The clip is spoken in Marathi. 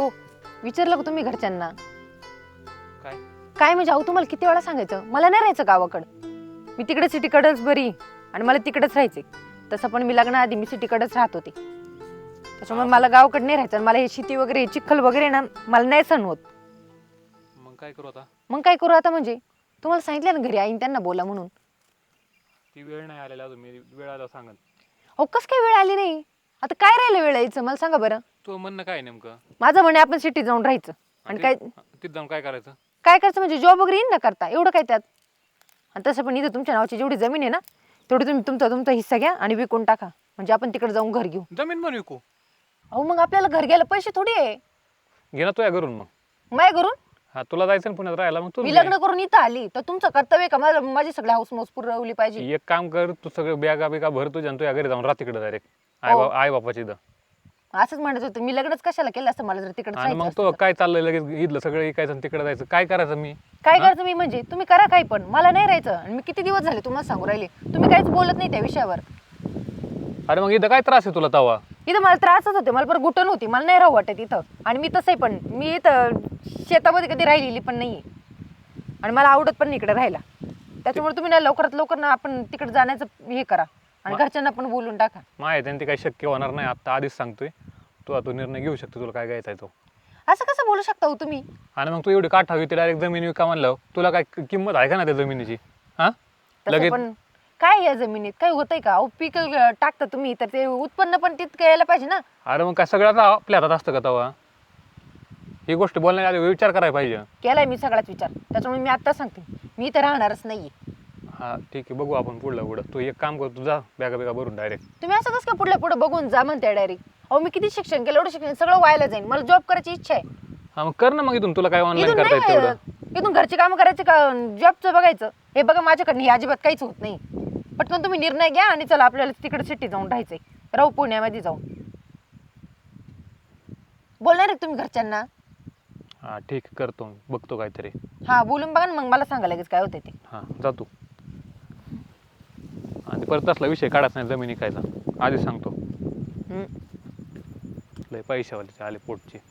हो विचारलं का तुम्ही घरच्यांना? काय? काय म्हणजे अहो तुम्हाला किती वेळा सांगायचं? मला नाही राहायचं गावाकडं. मी तिकडे सिटीकडेच बरी आणि मला तिकडेच राहायचे तसं पण मी लग्नाआधी मी सिटीकडेच राहत होते. त्याच्यामुळे मला गावाकडे नाही राहायचं आणि मला हे शेती वगैरे चिखल वगैरे ना मला नाही सण होत. मग काय करू आता? मग काय करू आता म्हणजे? तुम्हाला सांगितलं ना घरी आईन त्यांना बोला म्हणून. ती वेळ नाही आलेला अजून मी वेळ आला सांगत अहो कस काय वेळ आली नाही? आता काय राहिलं वेळ यायचं? मला सांगा बरं. तू म्हणणं काय नेमकं? माझं म्हणे आपण सिटीत जाऊन राहायचं. आणि ते- काय तिथं जाऊन काय करायचं? काय करायचं म्हणजे जॉब वगैरे येईन ना करता एवढं काय त्यात? आणि तसं पण इथं तुमच्या नावाची जेवढी जमीन आहे ना तेवढी तुम्ही तुमचा तुमचा हिस्सा घ्या आणि विकून टाका. म्हणजे आपण तिकडे जाऊन घर घेऊ. जमीन पण विकू. अहो मग आपल्याला घर घ्यायला पैसे थोडी आहे. घे ना तुया घरून मग. माय करून हा तुला जायचं ना पुण्यात राहायला मग तू मी लग्न करून इथं आली तर तुमचं कर्तव्य आहे का? मला माझी सगळी हाऊस मौस पुरवली पाहिजे. एक काम कर तू सगळं बॅगा बिगा भर तुझ्या आणि तुझ्या घरी जाऊन राहा तिकडे डायरेक्ट आई हो. बा आई बापाची इथं. असंच म्हणत होतं मी लग्नच कशाला केलं असतं मला जर तिकडे आणि मग तो काय चाललंय लगेच इथलं सगळं इकायचं आणि तिकडे जायचं? काय करायचं मी? काय करायचं मी म्हणजे? तुम्ही करा काही पण. मला नाही राहायचं. आणि मी किती दिवस झाले तुम्हाला सांगू राहिले? तुम्ही काहीच बोलत नाही त्या विषयावर. अरे मग इथं काय त्रास आहे तुला तवा? इथं मला त्रासच होते. मला बरं गुटण होती. मला नाही राहू वाटत इथं. आणि मी तसंही पण. मी इथं शेतामध्ये कधी राहिलेली पण नाही आणि मला आवडत पण इकडे राहायला. त्याच्यामुळे तुम्ही ना लवकरात लवकर ना आपण तिकडे जाण्याचं हे करा. आणि घरच्यांना पण बोलून टाका. माहिती आहे ना ते काही शक्य होणार नाही. आता आधीच सांगतोय. तू आता निर्णय घेऊ शकतो. तुला काय घ्यायचा तो. असं कसं बोलू शकता हो तुम्ही? आणि मग तू एवढी काठावी ती डायरेक्ट जमीन विका म्हणलं तुला काय कि- किंमत आहे का ना त्या जमिनीची? हा? तसं लगेच पण काय या जमिनीत? काय होतंय का? अहो पीक अं, टाकता तुम्ही तर ते उत्पन्न पण तितकं यायला पाहिजे ना. अरे मग काय सगळं आता आपल्या हातात असतं का तवा? ही गोष्ट बोलण्याच्या आधी विचार करायला पाहिजे. केलाय मी सगळाच विचार. त्याच्यामुळे मी आता सांगते. मी इथं राहणारच नाहीये. हा ठीक आहे. बघू आपण पुढलं पुढं. तू एक काम कर तू जा बॅगा बिगा भरून डायरेक्ट तुम्ही असं कसं काय पुढल्या पुढे बघून जा म्हणते डायरेक्ट अहो मी किती शिक्षण केलं एवढं शिक्षण सगळं व्हायला जाईल मला जॉब करायची इच्छा आहे. हा मग कर ना मग इथून. तुला काय ऑनलाईन इथून करता नाही येत तेवढं. इथून घरची कामं करायचे का जॉबचं बघायचं? हे बघा माझ्याकडनं हे अजिबात काहीच होत नाही. पटकन तुम्ही निर्णय घ्या आणि चला आपल्याला तिकडे सिटी जाऊन राहायचंय. राहू पुण्यामध्ये जाऊन. बोलणार आहे का तुम्ही घरच्यांना? हा ठीक आहे करतो. मी. बघतो काहीतरी. हा बोलून बघा ना मग मला सांगा लगेच काय होतं ते. हा जा तू. आणि परत असला विषय काढायचा नाही जमिनी कायचा आधीच सांगतो. लय पैशावाले आले पोटचे.